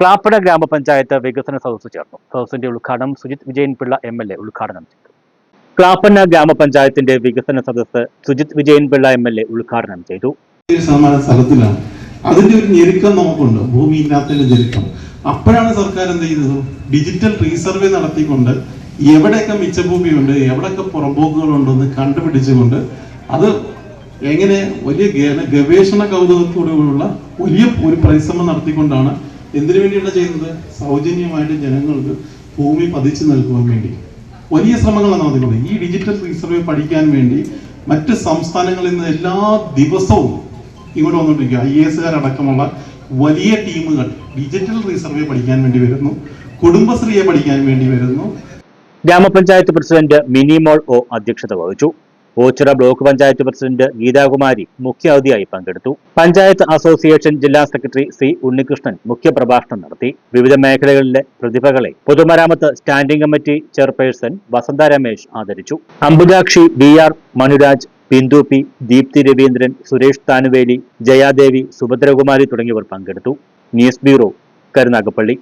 ക്ലാപ്പന ഗ്രാമപഞ്ചായത്ത് വികസന സദസ്സ് ചേർന്നു. സദസ്സിന്റെ ഉദ്ഘാടനം Sujith Vijayanpillai M L A ഉദ്ഘാടനം ചെയ്തു. ക്ലാപ്പന ഗ്രാമപഞ്ചായത്തിന്റെ വികസന സദസ്സ് Sujith Vijayanpillai M L A ഉദ്ഘാടനം ചെയ്തു. സ്ഥലത്തിലാണ്. അതിന്റെ ഒരു ഞെരുക്കം നമുക്കുണ്ട്. ഭൂമി ഇല്ലാത്തതിന്റെ ഞെരുക്കം. അപ്പോഴാണ് സർക്കാർ എന്ത് ചെയ്തത്? ഡിജിറ്റൽ റീസർവേ നടത്തിക്കൊണ്ട് എവിടെയൊക്കെ മിച്ചഭൂമിയുണ്ട് എവിടെയൊക്കെ പുറമ്പോക്കുകളുണ്ടെന്ന് കണ്ടുപിടിച്ചുകൊണ്ട് അത് എങ്ങനെ വലിയ ഗവേഷണ കൗതുകത്തോടുകൂടിയുള്ള വലിയ ഒരു പരിശ്രമം നടത്തിക്കൊണ്ടാണ് എന്തിനു വേണ്ടിയാണ് ചെയ്യുന്നത്? സൗജന്യമായിട്ട് ജനങ്ങൾക്ക് ഭൂമി പതിച്ചു നൽകുവാൻ വേണ്ടി. വലിയ ശ്രമങ്ങളാണ് നടത്തിക്കൊണ്ട് ഈ ഡിജിറ്റൽ റീസർവേ പഠിക്കാൻ വേണ്ടി മറ്റ് സംസ്ഥാനങ്ങളിൽ നിന്ന് എല്ലാ ദിവസവും ഇങ്ങോട്ട് വന്നുകൊണ്ടിരിക്കുക. ഐ എസ് അടക്കമുള്ള വലിയ ടീമുകൾ ഡിജിറ്റൽ റീസർവേ പഠിക്കാൻ വേണ്ടി വരുന്നു. കുടുംബശ്രീയെ പഠിക്കാൻ വേണ്ടി വരുന്നു. ഗ്രാമപഞ്ചായത്ത് പ്രസിഡന്റ് മിനിമോൾ ഒ അധ്യക്ഷത വഹിച്ചു. ഓച്ചിറ ബ്ലോക്ക് പഞ്ചായത്ത് പ്രസിഡന്റ് ഗീതാകുമാരി മുഖ്യാതിഥിയായി പങ്കെടുത്തു. പഞ്ചായത്ത് അസോസിയേഷൻ ജില്ലാ സെക്രട്ടറി സി ഉണ്ണികൃഷ്ണൻ മുഖ്യപ്രഭാഷണം നടത്തി. വിവിധ മേഖലകളിലെ പ്രതിഭകളെ പൊതുമരാമത്ത് standing committee chairperson Vasantha Ramesh ആദരിച്ചു. Ambujakshi B R Manuraj Bindu P Deepthi Raveendran Suresh Thanuveli Jayadevi Subhadrakumari തുടങ്ങിയവർ പങ്കെടുത്തു. News bureau Karunagappally.